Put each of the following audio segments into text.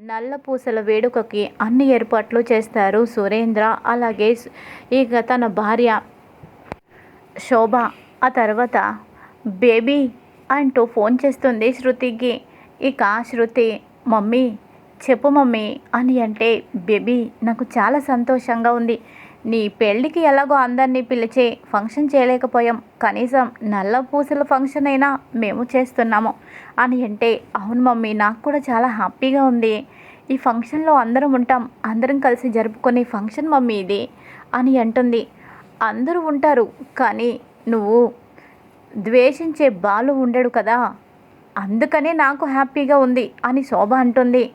నల్ల పూసల వేడుకకి అన్ని ఏర్పాట్లు చేస్తారు సురేంద్ర. అలాగే ఇక తన భార్య శోభ. ఆ తర్వాత బేబీ అంటూ ఫోన్ చేస్తుంది శృతికి. ఇక శృతి మమ్మీ చెప్పు మమ్మీ అని అంటే బేబీ నాకు చాలా సంతోషంగా ఉంది. నీ పెళ్ళికి ఎలాగో అందరినీ పిలిచి ఫంక్షన్ చేయలేకపోయాం. కనీసం నల్ల పూసల ఫంక్షన్ అయినా మేము చేస్తున్నాము. అని అంటే అవును మమ్మీ నాకు కూడా చాలా హ్యాపీగా ఉంది. ఈ ఫంక్షన్లో అందరం ఉంటాం. అందరం కలిసి జరుపుకునే ఫంక్షన్ మమ్మీ ఇది అని అంటుంది. అందరూ ఉంటారు కానీ నువ్వు ద్వేషించే బాలు ఉండడు కదా. అందుకనే నాకు హ్యాపీగా ఉంది అని శోభ అంటుంది.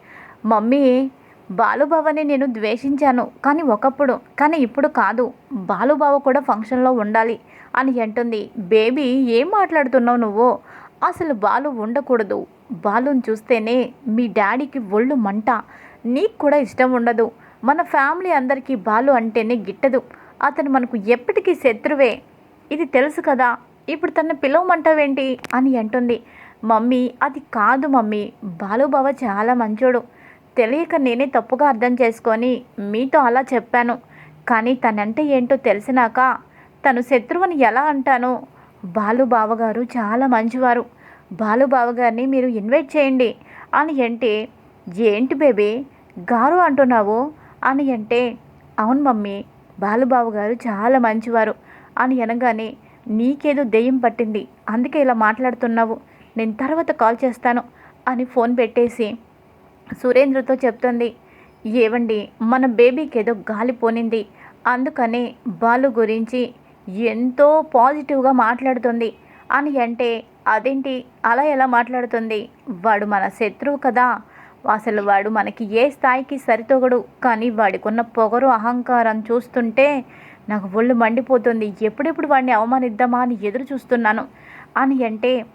మమ్మీ బాలుబావని నేను ద్వేషించాను. కానీ ఒకప్పుడు కానీ ఇప్పుడు కాదు. బాలుబావ కూడా ఫంక్షన్లో ఉండాలి అని అంటుంది. బేబీ ఏం మాట్లాడుతున్నావు నువ్వు? అసలు బాలు ఉండకూడదు. బాలుని చూస్తేనే మీ డాడీకి ఒళ్ళు మంట. నీకు కూడా ఇష్టం ఉండదు. మన ఫ్యామిలీ అందరికీ బాలు అంటేనే గిట్టదు. అతను మనకు ఎప్పటికీ శత్రువే. ఇది తెలుసు కదా. ఇప్పుడు తన పిలవమంటావేంటి? అని అంటుంది. మమ్మీ అది కాదు మమ్మీ. బాలుబావ చాలా మంచోడు. తెలియక నేనే తప్పుగా అర్థం చేసుకొని మీతో అలా చెప్పాను. కానీ తనంటే ఏంటో తెలిసినాక తను శత్రువుని ఎలా అంటాను బాలు బావగారు చాలా మంచివారు. బాలు గారిని మీరు ఇన్వైట్ చేయండి అని అంటే ఏంటి బేబీ గారు అంటున్నావు? అని అంటే అవును మమ్మీ బాలుబాబు గారు చాలా మంచివారు అని అనగానే నీకేదో దెయ్యం పట్టింది అందుకే ఇలా మాట్లాడుతున్నావు. నేను తర్వాత కాల్ చేస్తాను అని ఫోన్ పెట్టేసి సురేంద్రతో చెప్తుంది ఏవండి మన బేబీకి ఏదో గాలి పోనింది. అందుకనే బాలు గురించి ఎంతో పాజిటివ్గా మాట్లాడుతుంది. అని అంటే అదేంటి? అలా ఎలా మాట్లాడుతుంది? వాడు మన శత్రువు కదా. అసలు వాడు మనకి ఏ స్థాయికి సరితొగడు. కానీ వాడికి ఉన్న పొగరు అహంకారం చూస్తుంటే నాకు ఒళ్ళు మండిపోతుంది. ఎప్పుడెప్పుడు వాడిని అవమానిద్దామా అని ఎదురు చూస్తున్నాను. అని అంటే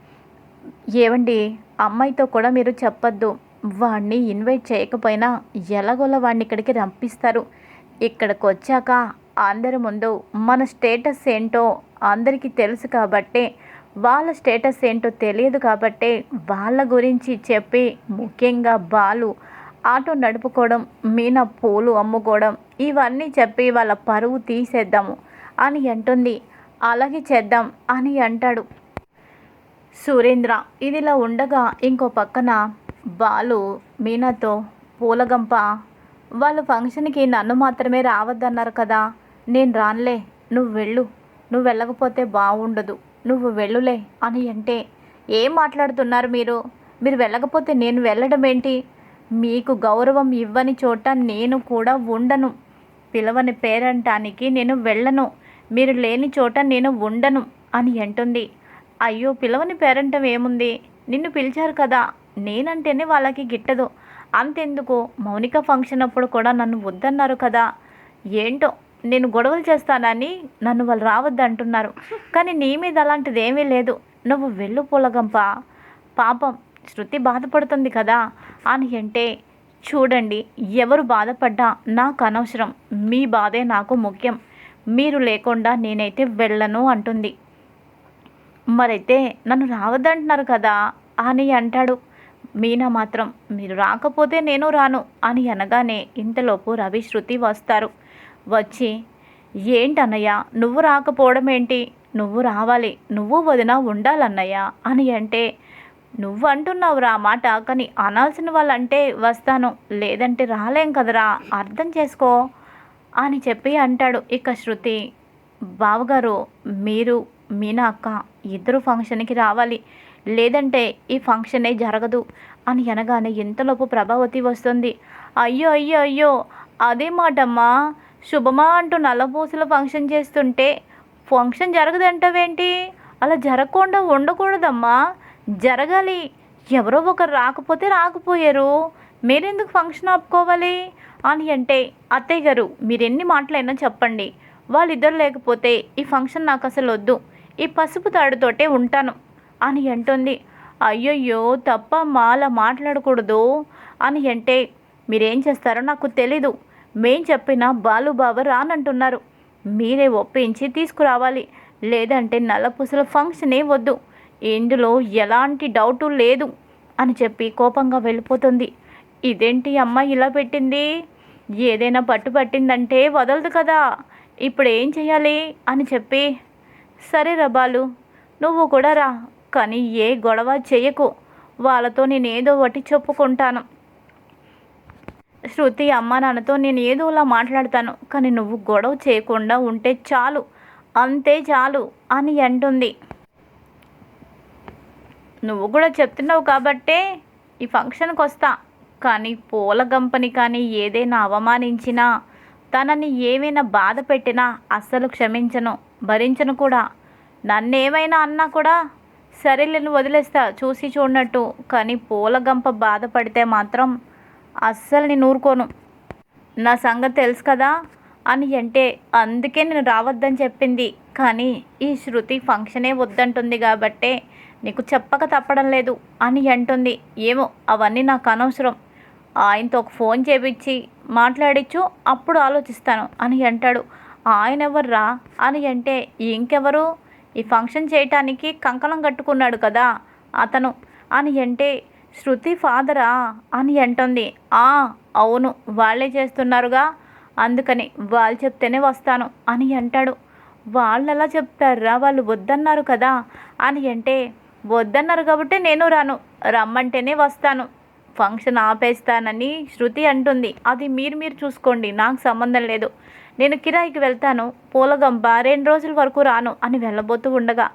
ఏవండి అమ్మాయితో కూడా మీరు చెప్పొద్దు. వాడిని ఇన్వైట్ చేయకపోయినా ఎలాగోలా వాడిని ఇక్కడికి రంపిస్తారు ఇక్కడికి వచ్చాక అందరి ముందు మన స్టేటస్ ఏంటో అందరికీ తెలుసు కాబట్టే వాళ్ళ స్టేటస్ ఏంటో తెలియదు కాబట్టే వాళ్ళ గురించి చెప్పి ముఖ్యంగా బాలు ఆటో నడుపుకోవడం మీన పూలు అమ్ముకోవడం ఇవన్నీ చెప్పి వాళ్ళ పరువు తీసేద్దాము అని అంటుంది. అలాగే చేద్దాం అని అంటాడు. సురేంద్ర ఇదిలా ఉండగా ఇంకో పక్కన బాలు మీనాతో పూలగంప వాళ్ళ ఫంక్షన్కి నన్ను మాత్రమే రావద్దన్నారు కదా నేను రానులే నువ్వు వెళ్ళు నువ్వు వెళ్ళకపోతే బాగుండదు నువ్వు వెళ్ళులే అని అంటే ఏం మాట్లాడుతున్నారు మీరు? మీరు వెళ్ళకపోతే నేను వెళ్ళడం ఏంటి? మీకు గౌరవం ఇవ్వని చోట నేను కూడా ఉండను పిలవని పేరంటానికి నేను వెళ్ళను మీరు లేని చోట నేను ఉండను అని అంటుంది. అయ్యో పిలవని పేరంటం ఏముంది? నిన్ను పిలిచారు కదా. నేనంటేనే వాళ్ళకి గిట్టదు. అంతెందుకు? మౌనిక ఫంక్షన్ అప్పుడు కూడా నన్ను వద్దన్నారు కదా. ఏంటో నేను గొడవలు చేస్తానని నన్ను వాళ్ళు రావద్దు అంటున్నారు. కానీ నీ మీద అలాంటిది ఏమీ లేదు. నువ్వు వెళ్ళు పూలగంప. పాపం శృతి బాధపడుతుంది కదా. అని అంటే చూడండి ఎవరు బాధపడ్డా నాకు అనవసరం. మీ బాధే నాకు ముఖ్యం. మీరు లేకుండా నేనైతే వెళ్ళను అంటుంది. మరైతే నన్ను రావద్దంటున్నారు కదా అని అంటాడు. మీనా మాత్రం మీరు రాకపోతే నేను రాను అని అనగానే ఇంతలోపు రవి శృతి వస్తారు. వచ్చి ఏంటన్నయ్య నువ్వు రాకపోవడం ఏంటి నువ్వు రావాలి నువ్వు వదిన ఉండాలన్నయ్య అని అంటే నువ్వు అంటున్నావురా మాట కానీ అనాల్సిన వాళ్ళంటే వస్తాను లేదంటే రాలేం కదరా అర్థం చేసుకో అని చెప్పి అంటాడు. ఇక శృతి బావగారు మీరు మీనా అక్క ఇద్దరు ఫంక్షన్కి రావాలి. లేదంటే ఈ ఫంక్షనే జరగదు అని అనగానే ఎంతలోపు ప్రభావతి వస్తుంది. అయ్యో అయ్యో అయ్యో అదే మాటమ్మా. శుభమా అంటూ నల్లపూసల ఫంక్షన్ చేస్తుంటే ఫంక్షన్ జరగదంటావేంటి? అలా జరగకుండా ఉండకూడదమ్మా. జరగాలి. ఎవరో ఒకరు రాకపోతే రాకపోయారు. మీరెందుకు ఫంక్షన్ ఆపుకోవాలి? అని అంటే అత్తయ్య గారు మీరెన్ని మాటలైనా చెప్పండి. వాళ్ళిద్దరు లేకపోతే ఈ ఫంక్షన్ నాకు అసలు వద్దు. ఈ పసుపు తాడుతోటే ఉంటాను అని అంటుంది. అయ్యయ్యో తప్ప మాలా మాట్లాడకూడదు అని అంటే మీరేం చేస్తారో నాకు తెలీదు. మేం చెప్పిన బాలుబాబు రానంటున్నారు. మీరే ఒప్పించి తీసుకురావాలి. లేదంటే నల్లపూసల ఫంక్షనే వద్దు. ఇందులో ఎలాంటి డౌటు లేదు అని చెప్పి కోపంగా వెళ్ళిపోతుంది. ఇదేంటి అమ్మ ఇలా పెట్టింది? ఏదైనా పట్టు పట్టిందంటే వదలదు కదా. ఇప్పుడు ఏం చేయాలి అని చెప్పి సరే రబాలు నువ్వు కూడా రా కానీ ఏ గొడవ చేయకు. వాళ్ళతో నేనేదో ఒకటి చెప్పుకుంటాను. శృతి అమ్మ నాన్నతో నేను ఏదోలా మాట్లాడతాను కానీ నువ్వు గొడవ చేయకుండా ఉంటే చాలు. అంతే చాలు అని అంటుంది. నువ్వు కూడా చెప్తున్నావు కాబట్టే ఈ ఫంక్షన్కి వస్తా కానీ పూల గంపని కానీ ఏదైనా అవమానించినా తనని ఏమైనా బాధ పెట్టినా అస్సలు క్షమించను. భరించను కూడా. నన్నేమైనా అన్నా కూడా సరేలేని వదిలేస్తా చూసి చూడనట్టు. కానీ పూల గంప బాధపడితే మాత్రం అస్సలు నేను ఊరుకోను. నా సంగతి తెలుసు కదా అని అంటే అందుకే నేను రావద్దని చెప్పింది. కానీ ఈ శృతి ఫంక్షనే వద్దంటుంది కాబట్టే నీకు చెప్పక తప్పడం లేదు అని అంటుంది. ఏమో అవన్నీ నాకు అనవసరం. ఆయనతో ఒక ఫోన్ చేపించి మాట్లాడించు అప్పుడు ఆలోచిస్తాను అని అంటాడు. ఆయన ఎవర్రా అని అంటే ఇంకెవరు? ఈ ఫంక్షన్ చేయటానికి కంకణం కట్టుకున్నాడు కదా అతను అని అంటే శృతి ఫాదరా అని అంటుంది. ఆ అవును వాళ్ళే చేస్తున్నారుగా. అందుకని వాళ్ళు చెప్తేనే వస్తాను అని అంటాడు. వాళ్ళు ఎలా చెప్తారా వాళ్ళు వద్దన్నారు కదా అని అంటే వద్దన్నారు కాబట్టి నేను రాను. రమ్మంటేనే వస్తాను. ఫంక్షన్ ఆపేస్తానని శృతి అంటుంది. అది మీరు మీరు చూసుకోండి నాకు సంబంధం లేదు. నేను కిరాయికి వెళ్తాను పూలగంప రెండు రోజుల వరకు రాను అని వెళ్ళబోతూ ఉండగా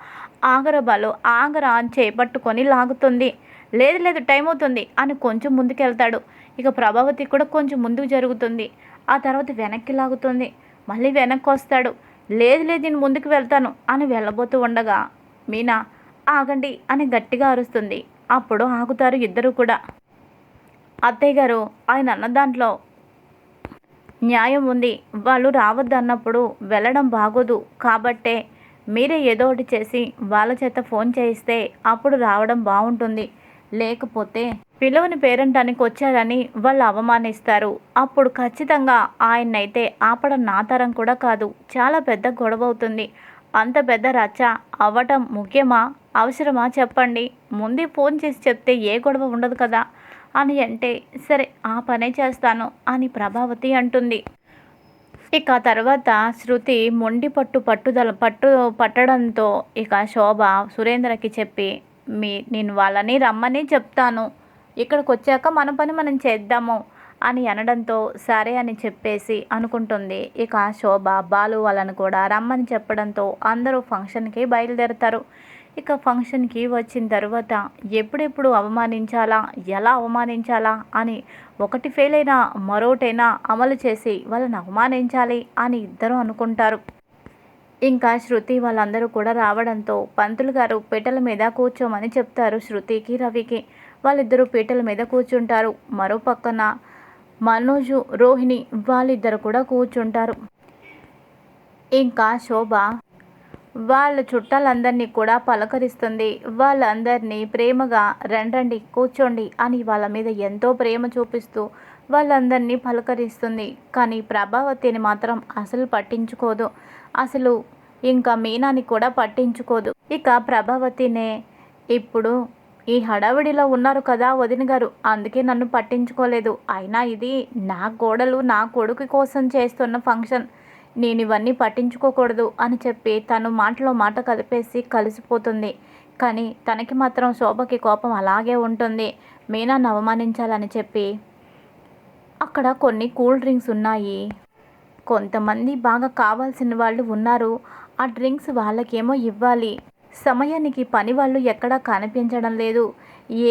ఆగరబాలు ఆగరా అని చేపట్టుకొని లాగుతుంది. లేదు లేదు టైం అవుతుంది అని కొంచెం ముందుకెళ్తాడు. ఇక ప్రభావతి కూడా కొంచెం ముందుకు జరుగుతుంది. ఆ తర్వాత వెనక్కి లాగుతుంది. మళ్ళీ వెనక్కి వస్తాడు. లేదు లేదు నేను ముందుకు వెళ్తాను అని వెళ్ళబోతూ ఉండగా మీనా ఆగండి అని గట్టిగా అరుస్తుంది. అప్పుడు ఆగుతారు ఇద్దరు కూడా. అత్తయ్య గారు ఆయన అన్న దాంట్లో న్యాయం ఉంది. వాళ్ళు రావద్దన్నప్పుడు వెళ్ళడం బాగోదు. కాబట్టే మీరే ఏదో ఒకటి చేసి వాళ్ళ చేత ఫోన్ చేయిస్తే అప్పుడు రావడం బాగుంటుంది. లేకపోతే పిలువని పేరంటానికి వచ్చారని వాళ్ళు అవమానిస్తారు. అప్పుడు ఖచ్చితంగా ఆయన్నైతే ఆపడం నా తరం కూడా కాదు. చాలా పెద్ద గొడవ అవుతుంది. అంత పెద్ద రచ్చ అవ్వటం ముఖ్యమా? అవసరమా? చెప్పండి. ముందే ఫోన్ చేసి చెప్తే ఏ గొడవ ఉండదు కదా? అని అంటే సరే ఆ పనే చేస్తాను అని ప్రభావతి అంటుంది. ఇక తర్వాత శృతి మొండి పట్టు పట్టుదల పట్టు పట్టడంతో ఇక శోభ సురేంద్రకి చెప్పి మీ నేను వాళ్ళని రమ్మని చెప్తాను. ఇక్కడికి వచ్చాక మన పని మనం చేద్దాము అని అనడంతో సరే అని చెప్పేసి అనుకుంటుంది. ఇక శోభ బాలు వాళ్ళని కూడా రమ్మని చెప్పడంతో అందరూ ఫంక్షన్కి బయలుదేరుతారు. ఇక ఫంక్షన్కి వచ్చిన తర్వాత ఎప్పుడెప్పుడు అవమానించాలా ఎలా అవమానించాలా అని ఒకటి ఫెయిల్ అయినా మరోటైనా అమలు చేసి వాళ్ళని అవమానించాలి అని ఇద్దరు అనుకుంటారు. ఇంకా శృతి వాళ్ళందరూ కూడా రావడంతో పంతులు గారు పీటల మీద కూర్చోమని చెప్తారు శృతికి రవికి. వాళ్ళిద్దరూ పీటల మీద కూర్చుంటారు. మరో పక్కన మనోజు రోహిణి వాళ్ళిద్దరు కూడా కూర్చుంటారు. ఇంకా శోభ వాళ్ళ చుట్టాలందరినీ కూడా పలకరిస్తుంది. వాళ్ళందరినీ ప్రేమగా రండి కూర్చోండి అని వాళ్ళ మీద ఎంతో ప్రేమ చూపిస్తూ వాళ్ళందరినీ పలకరిస్తుంది. కానీ ప్రభావతిని మాత్రం అసలు పట్టించుకోదు. అసలు ఇంకా మీనాని కూడా పట్టించుకోదు. ఇక ప్రభావతినే ఇప్పుడు ఈ హడావిడిలో ఉన్నారు కదా వదిన గారు అందుకే నన్ను పట్టించుకోలేదు. అయినా ఇది నా గోడలు నా కొడుకు కోసం చేస్తున్న ఫంక్షన్. నేను ఇవన్నీ పట్టించుకోకూడదు అని చెప్పి తను మాటలో మాట కలిపేసి కలిసిపోతుంది. కానీ తనకి మాత్రం శోభకి కోపం అలాగే ఉంటుంది. మీనాన్ని అవమానించాలని చెప్పి. అక్కడ కొన్ని కూల్ డ్రింక్స్ ఉన్నాయి. కొంతమంది బాగా కావాల్సిన వాళ్ళు ఉన్నారు. ఆ డ్రింక్స్ వాళ్ళకేమో ఇవ్వాలి. సమయానికి పని వాళ్ళు ఎక్కడా కనిపించడం లేదు.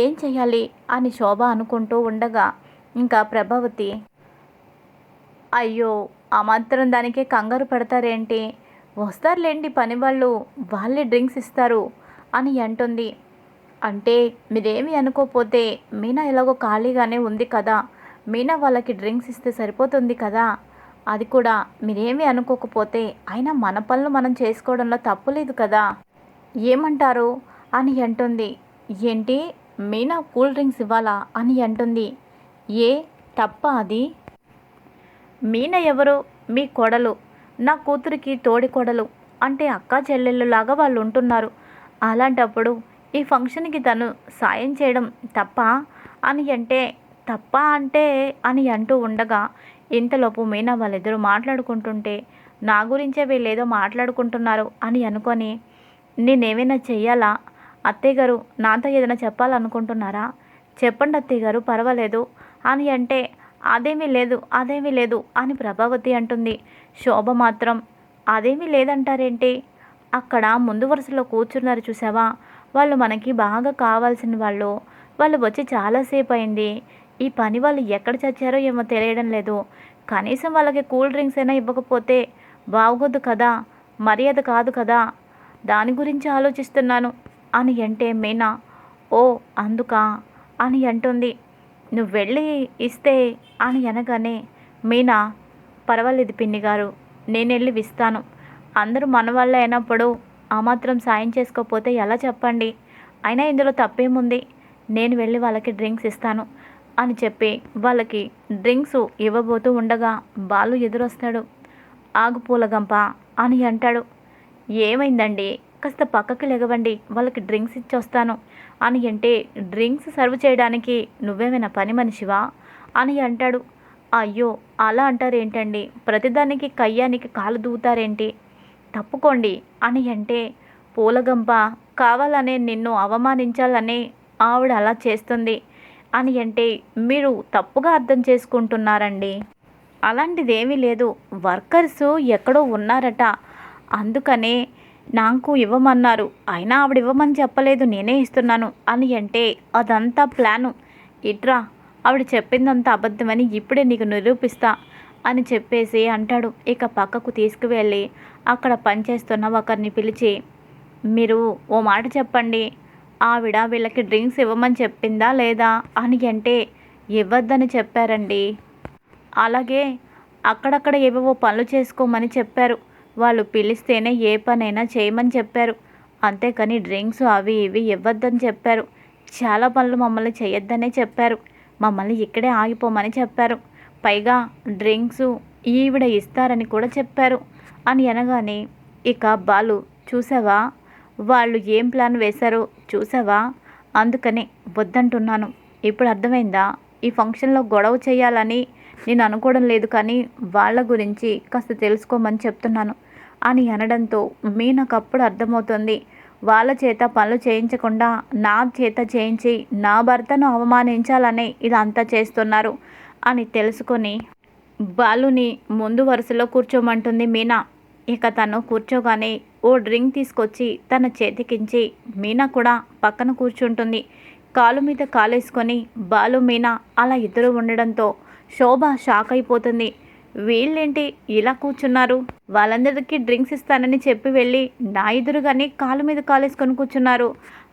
ఏం చేయాలి అని శోభ అనుకుంటూ ఉండగా ఇంకా ప్రభావతి. అయ్యో ఆ మాత్రం దానికే కంగారు పెడతారేంటి? వస్తారులేండి పని వాళ్ళు వాళ్ళే డ్రింక్స్ ఇస్తారు అని అంటుంది. అంటే మీరేమి అనుకోపోతే మీనా ఎలాగో ఖాళీగానే ఉంది కదా మీనా వాళ్ళకి డ్రింక్స్ ఇస్తే సరిపోతుంది కదా. అది కూడా మీరేమి అనుకోకపోతే అయినా మన పనులు మనం చేసుకోవడంలో తప్పులేదు కదా. ఏమంటారు? అని అంటుంది. ఏంటి? మీనా కూల్ డ్రింక్స్ ఇవ్వాలా? అని అంటుంది. ఏ? తప్ప అది? మీన ఎవరు? మీ కొడలు. నా కూతురికి తోడి కొడలు అంటే అక్క చెల్లెళ్ళలాగా వాళ్ళు ఉంటున్నారు అలాంటప్పుడు ఈ ఫంక్షన్కి తను సాయం చేయడం తప్ప? అని అంటే తప్ప అంటే అని అంటూ ఉండగా ఇంతలోపు మీనా వాళ్ళిద్దరూ మాట్లాడుకుంటుంటే నా గురించే వీళ్ళేదో మాట్లాడుకుంటున్నారు అని అనుకొని నేనేమైనా చెయ్యాలా? అత్తయ్య గారు నాతో ఏదైనా చెప్పాలనుకుంటున్నారా? చెప్పండి అత్తయ్య గారు పర్వాలేదు అని అంటే అదేమీ లేదు అదేమీ లేదు అని ప్రభావతి అంటుంది. శోభ మాత్రం అదేమీ లేదంటారేంటి? అక్కడ ముందు వరుసలో కూర్చున్నారు చూసావా వాళ్ళు మనకి బాగా కావాల్సిన వాళ్ళు. వాళ్ళు వచ్చి చాలాసేపు అయింది. ఈ పని వాళ్ళు ఎక్కడ చచ్చారో ఏమో తెలియడం లేదు. కనీసం వాళ్ళకి కూల్ డ్రింక్స్ అయినా ఇవ్వకపోతే బాగోదు కదా? మర్యాద కాదు కదా? దాని గురించి ఆలోచిస్తున్నాను అని అంటే మీనా? ఓ అందుకా అని అంటుంది. నువ్వు వెళ్ళి ఇస్తే అని అనగానే మీనా పర్వాలేదు పిన్ని గారు నేను వెళ్ళి ఇస్తాను అందరూ మన వల్ల అయినప్పుడు ఆ మాత్రం సాయం చేసుకోకపోతే ఎలా చెప్పండి? అయినా ఇందులో తప్పేముంది? నేను వెళ్ళి వాళ్ళకి డ్రింక్స్ ఇస్తాను అని చెప్పి వాళ్ళకి డ్రింక్స్ ఇవ్వబోతూ ఉండగా బాలు ఎదురొస్తాడు. ఆగు పూలగంప అని అంటాడు. ఏమైందండి? కాస్త పక్కకి లెగవండి వాళ్ళకి డ్రింక్స్ ఇచ్చొస్తాను. అని అంటే డ్రింక్స్ సర్వ్ చేయడానికి నువ్వేమైనా పని మనిషివా? అని అంటాడు. అయ్యో అలా అంటారేంటండి? ప్రతిదానికి కయ్యానికి కాలు దూతారేంటి? తప్పుకోండి అని అంటే పూలగంప కావాలనే నిన్ను అవమానించాలనే ఆవిడ అలా చేస్తుంది. అని అంటే మీరు తప్పుగా అర్థం చేసుకుంటున్నారండి. అలాంటిదేమీ లేదు. వర్కర్స్ ఎక్కడో ఉన్నారట. అందుకనే నాకు ఇవ్వమన్నారు. అయినా ఆవిడ ఇవ్వమని చెప్పలేదు నేనే ఇస్తున్నాను అని అంటే అదంతా ప్లాను. ఇట్రా ఆవిడ చెప్పిందంతా అబద్ధమని ఇప్పుడే నీకు నిరూపిస్తా అని చెప్పేసి అంటాడు. ఇక పక్కకు తీసుకువెళ్ళి అక్కడ పనిచేస్తున్న ఒకరిని పిలిచి మీరు ఓ మాట చెప్పండి. ఆవిడ వీళ్ళకి డ్రింక్స్ ఇవ్వమని చెప్పిందా లేదా అని అంటే ఇవ్వద్దని చెప్పారండి. అలాగే అక్కడక్కడ ఏవేవో పనులు చేసుకోమని చెప్పారు. వాళ్ళు పిలిస్తేనే ఏ పనైనా చేయమని చెప్పారు. అంతేకాని డ్రింక్స్ అవి ఇవి ఇవ్వద్దని చెప్పారు. చాలా పనులు మమ్మల్ని చేయొద్దనే చెప్పారు. మమ్మల్ని ఇక్కడే ఆగిపోమని చెప్పారు. పైగా డ్రింక్స్ ఈవిడ ఇస్తారని కూడా చెప్పారు. అని అనగానే ఇక బాలు చూసావా? వాళ్ళు ఏం ప్లాన్ వేశారో చూసావా? అందుకనే వద్దంటున్నాను. ఇప్పుడు అర్థమైందా? ఈ ఫంక్షన్లో గొడవ చేయాలని నేను అనుకోవడం లేదు కానీ వాళ్ళ గురించి కాస్త తెలుసుకోమని చెప్తున్నాను. అని అనడంతో మీనకు అప్పుడు అర్థమవుతుంది. వాళ్ళ చేత పనులు చేయించకుండా నా చేత చేయించి నా భర్తను అవమానించాలని ఇదంతా చేస్తున్నారు అని తెలుసుకొని బాలుని ముందు వరుసలో కూర్చోమంటుంది మీనా. ఇక తను కూర్చోగానే ఓ డ్రింక్ తీసుకొచ్చి తన చేతికించి మీనా కూడా పక్కన కూర్చుంటుంది. కాలు మీద కాలేసుకొని బాలు మీనా అలా ఇద్దరు ఉండడంతో శోభ షాక్ అయిపోతుంది. వీళ్ళేంటి ఇలా కూర్చున్నారు? వాళ్ళందరికీ డ్రింక్స్ ఇస్తానని చెప్పి వెళ్ళి నా ఎదురుగానే కాలు మీద కాలేసుకొని కూర్చున్నారు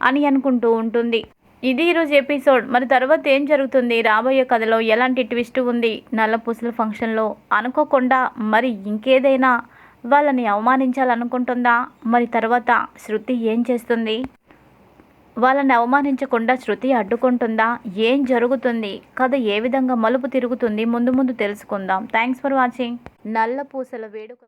అని అనుకుంటూ ఉంటుంది. ఇది ఈరోజు ఎపిసోడ్. మరి తర్వాత ఏం జరుగుతుంది? రాబోయే కథలో ఎలాంటి ట్విస్ట్ ఉంది? నల్ల పూసల ఫంక్షన్లో అనుకోకుండా మరి ఇంకేదైనా వాళ్ళని అవమానించాలనుకుంటుందా? మరి తర్వాత శృతి ఏం చేస్తుంది? వాళ్ళని అవమానించకుండా శృతి అడ్డుకుంటుందా? ఏం జరుగుతుంది? కథ ఏ విధంగా మలుపు తిరుగుతుంది? ముందు ముందు తెలుసుకుందాం. థ్యాంక్స్ ఫర్ వాచింగ్ నల్ల పూసల వేడుక